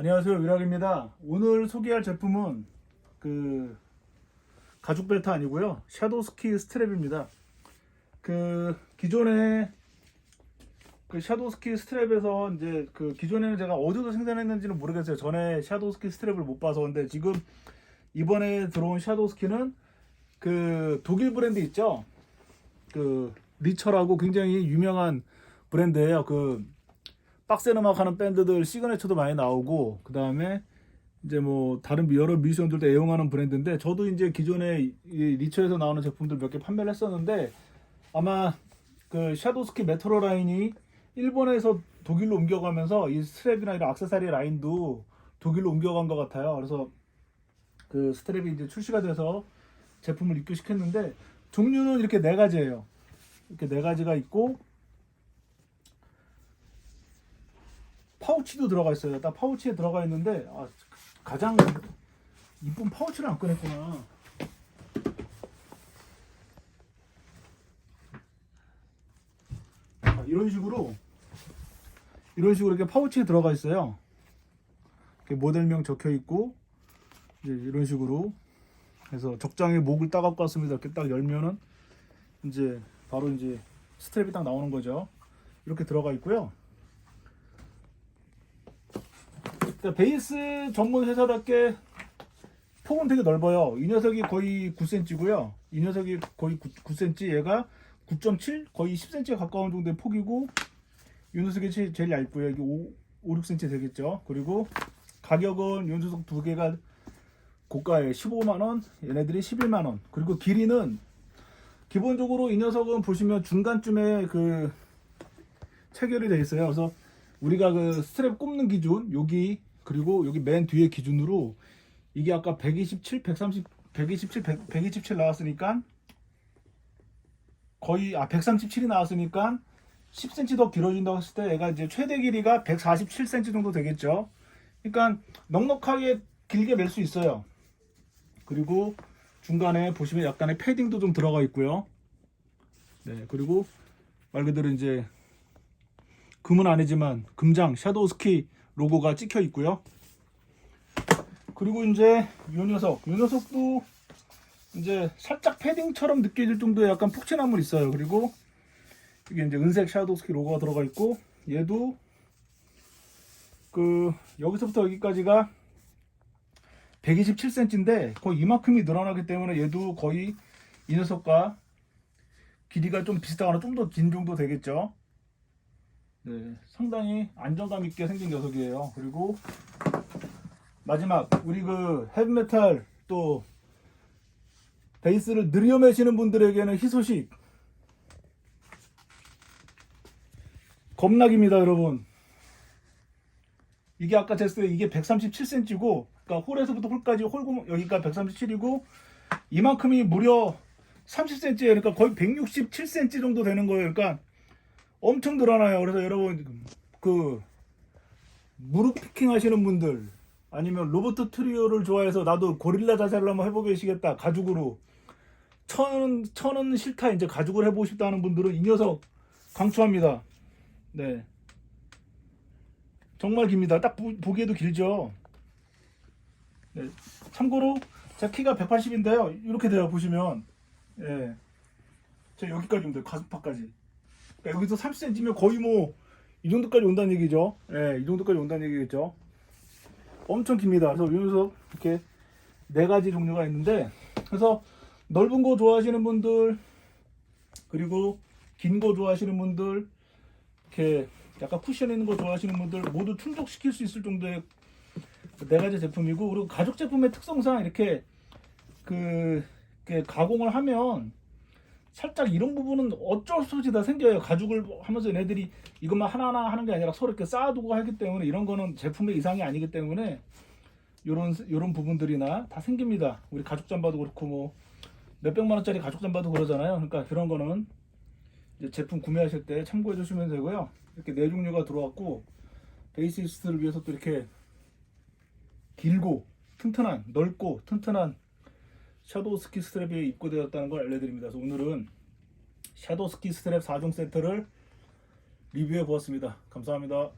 안녕하세요 위락입니다. 오늘 소개할 제품은 그 가죽 벨트 아니고요 샤도우 스키 스트랩입니다. 그 기존에 그 샤도우 스키 스트랩에서 이제 그 기존에는 제가 어디서 생산했는지는 모르겠어요. 전에 샤도우 스키 스트랩을 못 봐서 근데 지금 이번에 들어온 샤도우 스키는 그 독일 브랜드 있죠? 그 리처라고 굉장히 유명한 브랜드예요. 그 빡센 음악 하는 밴드들 시그네처도 많이 나오고 그 다음에 이제 뭐 다른 여러 뮤지션들도 애용하는 브랜드인데 저도 이제 기존에 이 리처에서 나오는 제품들 몇 개 판매를 했었는데 아마 그 샤도스키 메트로 라인이 일본에서 독일로 옮겨가면서 이 스트랩이나 이런 액세서리 라인도 독일로 옮겨간 것 같아요. 그래서 그 스트랩이 이제 출시가 돼서 제품을 입고시켰는데 종류는 이렇게 네 가지예요. 이렇게 네 가지가 있고 파우치도 들어가 있어요. 딱 파우치에 들어가 있는데 아, 가장 이쁜 파우치를 안 꺼냈구나. 아, 이런 식으로 이런 식으로 이렇게 파우치에 들어가 있어요. 모델명 적혀 있고 이제 이런 식으로 해서 적당히 목을 따 갖고 왔습니다. 이렇게 딱 열면은 이제 바로 이제 스트랩이 딱 나오는 거죠. 이렇게 들어가 있고요. 그러니까 베이스 전문 회사답게 폭은 되게 넓어요. 이 녀석이 거의 9cm고요. 이 녀석이 거의 9, 9cm, 얘가 9.7, 거의 10cm에 가까운 정도의 폭이고 이 녀석이 제일, 제일 얇고요. 이게 5, 5, 6cm 되겠죠. 그리고 가격은 이 녀석 두 개가 고가에 15만 원, 얘네들이 11만 원. 그리고 길이는 기본적으로 이 녀석은 보시면 중간쯤에 그 체결이 되어 있어요. 그래서 우리가 그 스트랩 꼽는 기준 여기 그리고 여기 맨 뒤에 기준으로 이게 아까 127, 130, 127, 100, 127 나왔으니까 거의 아 137이 나왔으니까 10cm 더 길어진다고 했을 때 얘가 이제 최대 길이가 147cm 정도 되겠죠. 그러니까 넉넉하게 길게 멜 수 있어요. 그리고 중간에 보시면 약간의 패딩도 좀 들어가 있고요. 네, 그리고 말 그대로 이제 금은 아니지만 금장 샤도우 스키 로고가 찍혀 있고요. 그리고 이제 이 녀석, 이 녀석도 이제 살짝 패딩처럼 느껴질 정도의 약간 폭신함은 있어요. 그리고 이게 이제 은색 샤도우 스키 로고가 들어가 있고 얘도 그 여기서부터 여기까지가 127cm인데 거의 이만큼이 늘어나기 때문에 얘도 거의 이 녀석과 길이가 좀 비슷하거나 좀 더 긴 정도 되겠죠. 네, 상당히 안정감 있게 생긴 녀석이에요. 그리고 마지막 우리 그 헤비메탈 또 베이스를 느려 매시는 분들에게는 희소식 겁나깁니다, 여러분. 이게 아까 때 이게 137cm고, 그러니까 홀에서부터 홀까지 홀구 여기가 137이고 이만큼이 무려 30cm예요. 그러니까 거의 167cm 정도 되는 거예요. 그러니까 엄청 늘어나요. 그래서 여러분 그 무릎 피킹 하시는 분들 아니면 로버트 트리오를 좋아해서 나도 고릴라 자세를 한번 해보겠시겠다 가죽으로 천은 천은 싫다 이제 가죽을 해보고 싶다 하는 분들은 이 녀석 강추합니다. 네. 정말 깁니다. 딱 보, 보기에도 길죠. 네. 참고로 제 키가 180인데요. 이렇게 돼요. 보시면 예. 저 여기까지 온대요. 가슴팍까지. 여기서 30cm면 거의 뭐 이 정도까지 온다는 얘기죠. 예, 이 정도까지 온다는 얘기겠죠. 엄청 깁니다. 그래서 여기서 이렇게 네 가지 종류가 있는데 그래서 넓은 거 좋아하시는 분들 그리고 긴 거 좋아하시는 분들 이렇게 약간 쿠션 있는 거 좋아하시는 분들 모두 충족시킬 수 있을 정도의 네 가지 제품이고 그리고 가죽 제품의 특성상 이렇게 그 이렇게 가공을 하면 살짝 이런 부분은 어쩔 수 없이 다 생겨요. 가죽을 하면서 얘네들이 이것만 하나하나 하는 게 아니라 서로 이렇게 쌓아두고 하기 때문에 이런 거는 제품의 이상이 아니기 때문에 요런 요런 부분들이나 다 생깁니다. 우리 가죽 잠바도 그렇고 뭐 몇백만 원짜리 가죽 잠바도 그러잖아요. 그러니까 그런 거는 제품 구매하실 때 참고해 주시면 되고요. 이렇게 네 종류가 들어왔고 베이시스트를 위해서 또 이렇게 길고 튼튼한 넓고 튼튼한 샤도우 스키 스트랩이 입고되었다는 걸 알려드립니다. 그래서 오늘은 샤도우 스키 스트랩 4종 세트를 리뷰해 보았습니다. 감사합니다.